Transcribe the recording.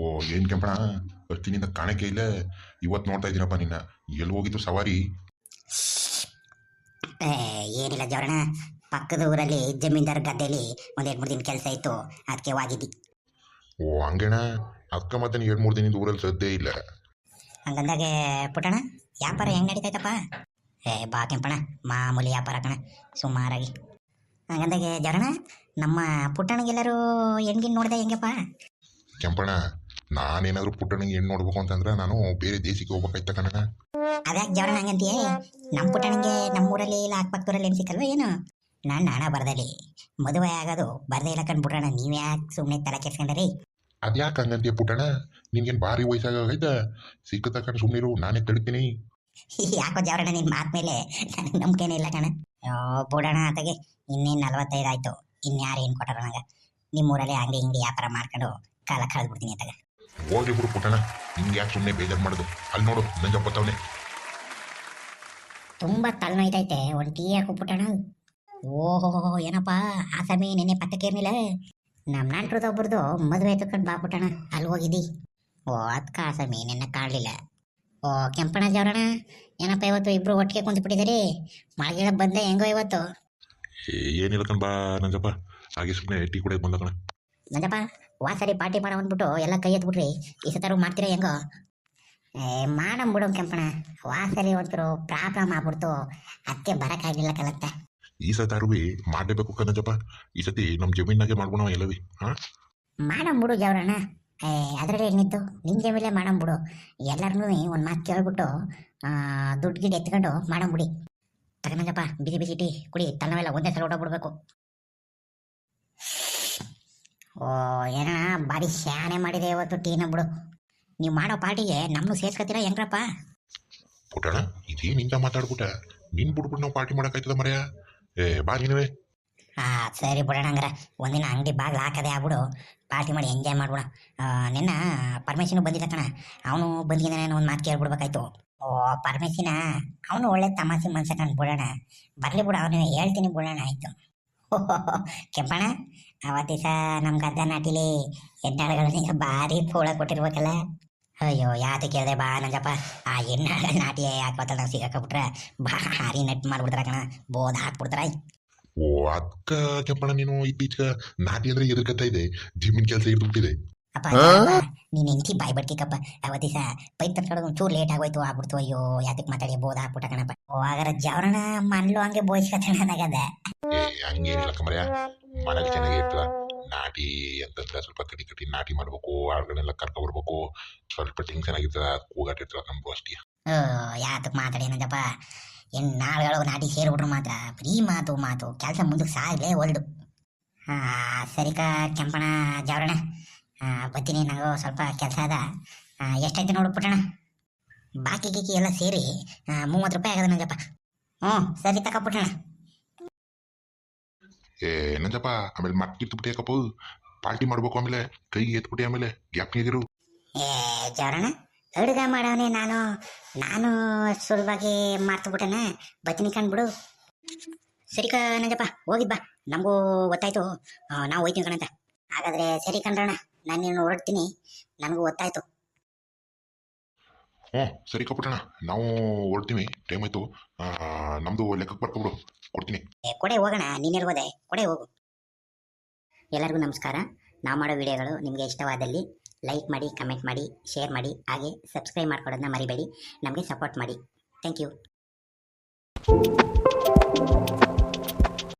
ಓ ಏನ್ ಕೆಂಪಣ ಅಷ್ಟಿನಿಂದ ಕಾಣಕ್ಕೆ ಇಲ್ಲ. ಇವತ್ತು ನೋಡ್ತಾ ಇದ್ದೀರಪ್ಪ ನಿನ್ನ. ಎಲ್ಲಿ ಹೋಗಿತ್ತು ಸವಾರಿ? ಏನಿಲ್ಲ ಜೋರಣ ಪಕ್ಕದ ಊರಲ್ಲಿ ಜಮೀನ್ದಾರ್ ಗದ್ದೆಯಲ್ಲಿ ಒಂದ್ ಎರಡು ಮೂರು ದಿನ ಕೆಲಸ ಇತ್ತು. ಅದಕ್ಕೆ ಹೋಗಿದ್ದಿ. ಓ ಹಂಗೇಣ ಅಕ್ಕ ಮತ್ತೆ ಎರಡು ಮೂರು ದಿನದಿಂದ ಊರಲ್ಲಿ ಸದ್ದೇ ಇಲ್ಲ. ಹಂಗಂದಾಗೆ ಪುಟ್ಟಣ ವ್ಯಾಪಾರ ಹೆಂಗ್ ನಡೀತೈತಪ್ಪ? ಏ ಬಾ ಕೆಂಪಣ ಮಾಮೂಲಿ ವ್ಯಾಪಾರ ಕಣ. ಸುಮಾರಾಗಿ. ಹಂಗಂದಾಗೆ ಜರಣ ನಮ್ಮ ಪುಟ್ಟಣಗೆಲ್ಲರೂ ಹೆಂಗಿನ್ ನೋಡಿದೆ ಹೆಂಗಪ್ಪ? ಕೆಂಪಣ ನಾನೇನಾದ್ರೂ ಪುಟ್ಟಣ್ಣಿಗೆ ಹೆಣ್ಣು ನೋಡ್ಬೇಕು ಅಂತಂದ್ರೆ ನಾನು ಬೇರೆ ದೇಶಕ್ಕೆ ಹೋಗ್ಬೇಕಾಯ್ತ ಕಣ್ಣ ಅದ್ಯಾಕೆ ಜವರಣ ಹಂಗಂತೀಯ? ನಮ್ಮ ಪುಟ್ಟಣಿಗೆ ನಮ್ಮೂರಲ್ಲಿ ಇಲ್ಲ ಅಕ್ಕಪಕ್ಕದೂರಲ್ಲಿ ಏನು ಸಿಕ್ಕಲ್ವ ಏನು? ನಾನು ಹಣ ಬರ್ದಲ್ಲಿ. ಮದುವೆ ಆಗೋದು ಬರ್ದೇ ಇಲ್ಲ ಕಂಡ್ಬಿಟ್ರಣ ನೀವು ಯಾಕೆ ಸುಮ್ಮನೆ ತಲೆ ಕೆಡ್ಸ್ಕೊಂಡ್ರಿ? ಅದ್ಯಾಕೆ ಹಂಗಂತೀಯ ಪುಟ್ಟಣ ನಿನ್ಗೇನು ಭಾರಿ ವಯಸ್ಸಾಗೈತ ಸಿಕ್ಕ ತಕೊಂಡು ಸುಮ್ಮನಿರು ನಾನೇ ತಡಿತೀನಿ. ಯಾಕೋ ಜವರಣ ನಿನ್ ಮಾತ ಮೇಲೆ ನನಗೆ ನಂಬಿಕೆನೇ ಇಲ್ಲ ಕಣ ಓ ಬುಡಣ ಆತಗೆ ಇನ್ನೇನು ನಲವತ್ತೈದು ಆಯ್ತು. ಇನ್ಯಾರು ಏನು ಕೊಟ್ಟಾರ ನನಗೆ. ನಿಮ್ಮೂರಲ್ಲಿ ಅಂಗಡಿ ಹಿಂಗಡಿ ವ್ಯಾಪಾರ ಮಾಡ್ಕೊಂಡು ಕಾಲ ಕಳೆದ್ಬಿಡ್ತೀನಿ ಆತಗ. ಹೋಗ್ಲಿ ಬಿಡು ಪುಟ್ಟಣ ನಿಂಗೆ ಯಾಕೆ ಸುಮ್ಮನೆ ಬೇಜಾರು ಮಾಡೋದು? ಅಲ್ಲಿ ನೋಡು ನಂಜಪ್ಪ ಬತ್ತವನೆ ತುಂಬಾ ತಲೆನೋಯ್ತೈತೆ ಒಂದು ಟೀ ಹಾಕು ಪುಟ್ಟಣ ಓಹೋ ಏನಪ್ಪ ಆ ಸಮಯ ನೆನ್ನೆ ಪತ್ತಕ್ಕೇರ್ನಿಲ್ಲ ನಮ್ಮ ನಾಟ್ರದ ಒಬ್ರದ್ದು ಮದುವೆ ಎತ್ಕೊಂಡು ಬಾ ಪುಟ್ಟಣ ಅಲ್ಲಿ ಹೋಗಿದ್ದಿ. ಓ ಅದಕ್ಕೆ ಆ ಸಮಯ ನೆನ್ನೆ ಕಾಣಲಿಲ್ಲ. ಓ ಕೆಂಪಣ್ಣ ಜವರಣ ಏನಪ್ಪ ಇವತ್ತು ಇಬ್ರು ಒಟ್ಟಿಗೆ ಕುಂತ್ಬಿಟ್ಟಿದ್ದೀರಿ? ಮಳೆಗಿಳ ಬಂದೆ ಹೆಂಗೋ ಇವತ್ತು. ಏನಿಲ್ಲ ಕಣ್ ಬಾ ನಂಜಪ್ಪ. ಹಾಗೆ ಸುಮ್ಮನೆ ಟೀ ಕುಡಿಯೋದು ಬಂದ ಕಣ. ನಂಜಪ್ಪ ವಾಸರಿ ಪಾರ್ಟಿ ಮಾಡೋ ಅಂದ್ಬಿಟ್ಟು ಎಲ್ಲ ಕೈ ಎತ್ಬಿಟ್ರಿ. ಈ ಸತಾರು ಮಾಡ್ತೀರಾ ಹೆಂಗೋ? ಏ ಮಾಡಮ್ ಬಿಡು ಕೆಂಪಣ ವಾಸರಿ ಒಂಚೂರು ಪ್ರಾಬ್ಲಮ್ ಆಗ್ಬಿಡ್ತು. ಅದಕ್ಕೆ ಬರಕ್ಕಾಗಿಲ್ಲ ಕಲತ್ತ. ಈ ಸತಾರು ಬಿ ಮಾಡಬೇಕು ಕಣಜಪ್ಪ ಈ ಸತಿ ನಮ್ಮ ಜಮೀನಾಗೆ ಮಾಡ್ಬೋಣ ಎಲ್ಲವಿ ಮಾಡಂ ಮಾಡಮ್ ಬಿಡು ಜವರಣ್ಣ ಏ ಅದರಲ್ಲಿ ಏನಿತ್ತು? ನಿನ್ನ ಜಮೀಲೆ ಮಾಡಮ್ ಬಿಡು. ಎಲ್ಲರನ್ನೂ ಒಂದು ಮಾತು ಕೇಳ್ಬಿಟ್ಟು ದುಡ್ಡು ಗಿಡ ಎತ್ಕೊಂಡು ಮಾಡಮ್ ಬಿಡಿ. ತಗೊಂಡಪ್ಪ ಬಿಸಿ ಬಿಸಿ ಟೀ ಕುಡಿ. ತನ್ನವೆಲ್ಲ ಒಂದೇ ಸಲ ಹೊಟ್ಟೋಗ್ಬಿಡ್ಬೇಕು ಓ ಏನಣ್ಣ ಬಾರಿ ಶಾನೆ ಮಾಡಿದೆ ಇವತ್ತು ಟೀನ ಬಿಡು. ನೀವು ಮಾಡೋ ಪಾರ್ಟಿಗೆ ನಮ್ಮನ್ನು ಸೇರ್ಸ್ಕೊತೀರಾ ಹೆಂಗ್ರಪ್ಪ? ಪುಟ್ಟಣ ಇದೇನಿಂದ ಮಾತಾಡ್ಬಿಟ್ಟ? ನಿನ್ ಬಿಟ್ಬಿಟ್ಟು ನಾವು ಪಾರ್ಟಿ ಮಾಡೋಕ್ಕಾಯ್ತದ ಮರ್ಯ? ಏ ಬಾ ನೀನುವೆ. ಹಾ ಸರಿ ಬಿಡೋಣ ಹಂಗಾರ. ಒಂದಿನ ಅಂಗಡಿ ಬಾಗಿಲು ಹಾಕದೆ ಆಗ್ಬಿಡು. ಪಾರ್ಟಿ ಮಾಡಿ ಎಂಜಾಯ್ ಮಾಡ್ಬಿಡ ನಿನ್ನ ಪರ್ಮಿಷನ್ ಬಂದಿಲ್ಲ ಕಣ. ಅವನು ಬಂದಿದ್ದಾನೆ ಒಂದು ಮಾತು ಕೇಳ್ಬಿಡ್ಬೇಕಾಯ್ತು. ಓ ಪರ್ಮಿಷನ ಅವನು ಒಳ್ಳೆ ತಮಾಷೆ ಮನ್ಸ ಕಂಡು ಬಿಡೋಣ ಬರಲಿ ಬಿಡು ಅವನು ಹೇಳ್ತೀನಿ ಬಿಡೋಣ ಆಯ್ತು. ಕೆಂಪಣ ಅವತ್ತು ದಿವಸ ನಮ್ಮ ಗದ್ದ ನಾಟಿಲಿ ಎಣ್ಣಾಳುಗಳನ್ನ ಭಾರಿ ಪೋಳ ಕೊಟ್ಟಿರ್ಬೇಕಲ್ಲ. ಅಯ್ಯೋ ಯಾತ ಕೇಳಿದೆ ಬಾ ನಂಜಪ್ಪ. ಆ ಎಣ್ಣಾಳ ನಾಟಿ ಹಾಕೋತಲ್ಲ ನಾವು ಸಿಗಾಕಬಿಟ್ರೆ ಭಾರಿ ನೆಟ್ ಮಾಡ್ಬಿಡ್ತಾರ ಕಣ ಬೋದ್ ಹಾಕ್ಬಿಡ್ತಾರ. ಓ ಅಕ್ಕ ಕೆಂಪಣ ನೀನು ಇತ್ತೀಚೆಗೆ ನಾಟಿ ಅಂದ್ರೆ ಎದುರ್ಕತ್ತಾ ಇದೆ? ಜಿಮ್ಮಿನ ಕೆಲಸ ಇರ್ಬಿಟ್ಟಿದೆ ಅಪ್ಪ ನೀನ್ ಹೆಂಡತಿ ಬಾಯ್ ಬಡ್ಕಿಕಪ್ಪ. ಅವತ್ತು ದಿವಸ ಪೈಪ್ ತರ್ಕೊಳ್ಳೋದು ಒಂಚೂರು ಲೇಟ್ ಆಗೋಯ್ತು ಆಗ್ಬಿಡ್ತು. ಅಯ್ಯೋ ಯಾತಕ್ ಮಾತಾಡಿ ಬೋದ ಹಾಕ್ಬಿಟ್ಟ ಕಣಪ್ಪ. ಓ ಹಾಗಾರ ಜವರಣ ಮನ್ಲು ಹಂಗೆ ಬೋಯ್ಸ್ಕೊತಾನಾಗದ ಏ ಹಂಗೇನಿಲ್ಲ ಕಮರ್ಯ. ಮನೇಲಿ ಚೆನ್ನಾಗಿ ಇರ್ತದ ನಾಟಿ ಅಂತಂದ್ರೆ ಸ್ವಲ್ಪ ಕಟಿ ಕಟಿ ನಾಟಿ ಮಾಡ್ಬೇಕು ಆಳುಗಳನ್ನೆಲ್ಲ ಕರ್ಕೊಬರ್ಬೇಕು. ಸ್ವಲ್ಪ ಟಿಂಗ್ ಚೆನ್ನಾಗಿರ್ತದ ಕೂಗಾಟ ಇರ್ತದ ನಮ್ಗೂ ಅಷ್ಟೇ. ಯಾತಕ್ಕೆ ಯಾತಕ್ ಮಾತಾಡೇನಂದಪ್ಪ ಏನು ನಾಳುಗಳು ನಾಟಿ ಸೇರಿಬಿಟ್ರು ಮಾತ್ರ ಬರೀ ಮಾತು ಮಾತು. ಕೆಲಸ ಮುಂದಕ್ಕೆ ಸಾಗಲೇ ಒಲ್ಡು ಸರಿಕ ಕೆಂಪಣ ಜಾವರಣ ಬರ್ತೀನಿ ನನಗೂ ಸ್ವಲ್ಪ ಕೆಲಸ ಅದ. ಆ, ಎಷ್ಟೈತೆ ನೋಡು ಪುಟ್ಟಣ ಬಾಕಿ ಗೀಕಿ ಎಲ್ಲ ಸೇರಿ ಮೂವತ್ತು ರೂಪಾಯಿ ಆಗದ ನಂಜಪ್ಪ. ಹ್ಞೂ ಸರಿ ತಕ ಪುಟ್ಟಣ ಏ ನಂಜಪ್ಪ ಆಮೇಲೆ ಮಕ್ಕಿತ್ತು ಯಾಕಪ್ಪ ಪಾರ್ಟಿ ಮಾಡ್ಬೇಕು ಆಮೇಲೆ ಕೈ ಎತ್ಬಿಟ್ಟು ಆಮೇಲೆ ಗ್ಯಾಪ್ ನೀದಿರು ಏ ಜೋರಣ ಅಡುಗೆ ಮಾಡವನೇ ನಾನು. ನಾನು ಸುಲಭವಾಗಿ ಮಾಡ್ತು ಬಿಟ್ಟನ ಬತ್ನಿ ಬಿಡು. ಸರಿ ಕ ನಂಜಪ್ಪ ಹೋಗಿ ಬಾ. ನಮಗೂ ಗೊತ್ತಾಯ್ತು. ನಾವು ಹೋಯ್ತೀವಿ ಕಣಂತ. ಹಾಗಾದ್ರೆ ಸರಿ ಕಂಡ್ರಣ ನಾನು ನೀನು ಹೊರಡ್ತೀನಿ. ನನಗೂ ಗೊತ್ತಾಯ್ತು. ಹ್ಞೂ ಸರಿ ಕಪ್ಪಣ್ಣ ನಾವು ಹೊರಡ್ತೀವಿ. ಟೈಮ್ ಆಯ್ತು. ಆ, ನಮ್ದು ಲೆಕ್ಕಕ್ಕೆ ಬರ್ಕೊಬಿಡು. ಕೊಡ್ತೀನಿ. ಕೊಡೆ ಹೋಗೋಣ, ನೀನು ಹೋದೆ? ಕೊಡೆ ಹೋಗು. ಎಲ್ಲರಿಗೂ ನಮಸ್ಕಾರ. ನಾವು ಮಾಡೋ ವಿಡಿಯೋಗಳು ನಿಮಗೆ ಇಷ್ಟವಾದಲ್ಲಿ ಲೈಕ್ ಮಾಡಿ ಕಮೆಂಟ್ ಮಾಡಿ ಶೇರ್ ಮಾಡಿ, ಹಾಗೆ ಸಬ್ಸ್ಕ್ರೈಬ್ ಮಾಡ್ಕೊಡೋದನ್ನ ಮರಿಬೇಡಿ. ನಮಗೆ ಸಪೋರ್ಟ್ ಮಾಡಿ. Thank you